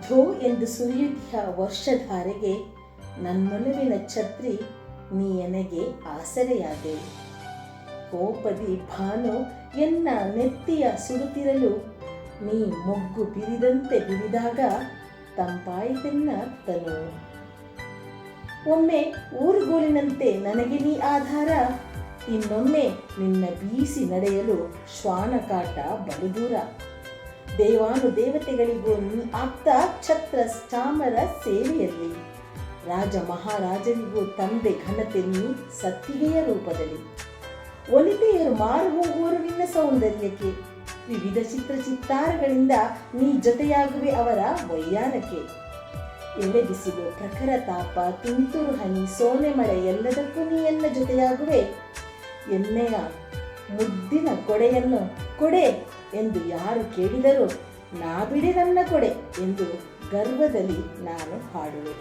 ಧೋ ಎಂದು ಸುರಿಯುತ್ತಿಯ ವರ್ಷಧಾರೆಗೆ ನನ್ನೊಲುವಿನ ಛತ್ರಿ ನೀ ನನಗೆ ಆಸರೆಯಾದೆ. ಕೋಪದಿ ಭಾನು ಎನ್ನ ನೆತ್ತಿಯ ಸುಡುತ್ತಿರಲು ನೀ ಮೊಗ್ಗು ಬಿರಿದಂತೆ ಬಿರಿದಾಗ ತಂಪಾಯಿತೆನ್ನ ತನು. ಒಮ್ಮೆ ಊರುಗೋಲಿನಂತೆ ನನಗೆ ನೀ ಆಧಾರ, ಇನ್ನೊಮ್ಮೆ ನಿನ್ನ ಬೀಸಿ ನಡೆಯಲು ಶ್ವಾನಕಾಟ ಬಲು ದೂರ. ದೇವಾನು ದೇವತೆಗಳಿಗೂ ಆಪ್ತ ಛತ್ರ ಚಾಮರ ಸೇವೆಯಲ್ಲಿ. ರಾಜ ಮಹಾರಾಜನಿಗೂ ತಂದೆ ಘನತೆ ನೀ ಸತ್ತಿಗೆಯ ರೂಪದಲ್ಲಿ. ಒಲಿತೆಯರು ಮಾರು ಹೋಗುವರು ನಿನ್ನ ಸೌಂದರ್ಯಕ್ಕೆ. ವಿವಿಧ ಚಿತ್ರ ಚಿತ್ತಾರಗಳಿಂದ ನೀ ಜೊತೆಯಾಗುವೆ ಅವರ ವೈಯಾರಕ್ಕೆ ಎಲೆ ಬಿಸಿಲು ಪ್ರಖರ ತಾಪ, ತುಂತುರು ಹನಿ, ಸೋನೆ ಮಳೆ ಎಲ್ಲದಕ್ಕೂ ನೀ ಎಲ್ಲ ಜೊತೆಯಾಗುವೆ. ಎಣ್ಣೆಯ ಮುದ್ದಿನ ಕೊಡೆಯನ್ನು ಕೊಡೆ ಎಂದು ಯಾರು ಕೇಳಿದರೂ ನಾ ಬಿಡೆ ನನ್ನ ಕೊಡೆ ಎಂದು ಗರ್ವದಲ್ಲಿ ನಾನು ಹಾಡುವೆ.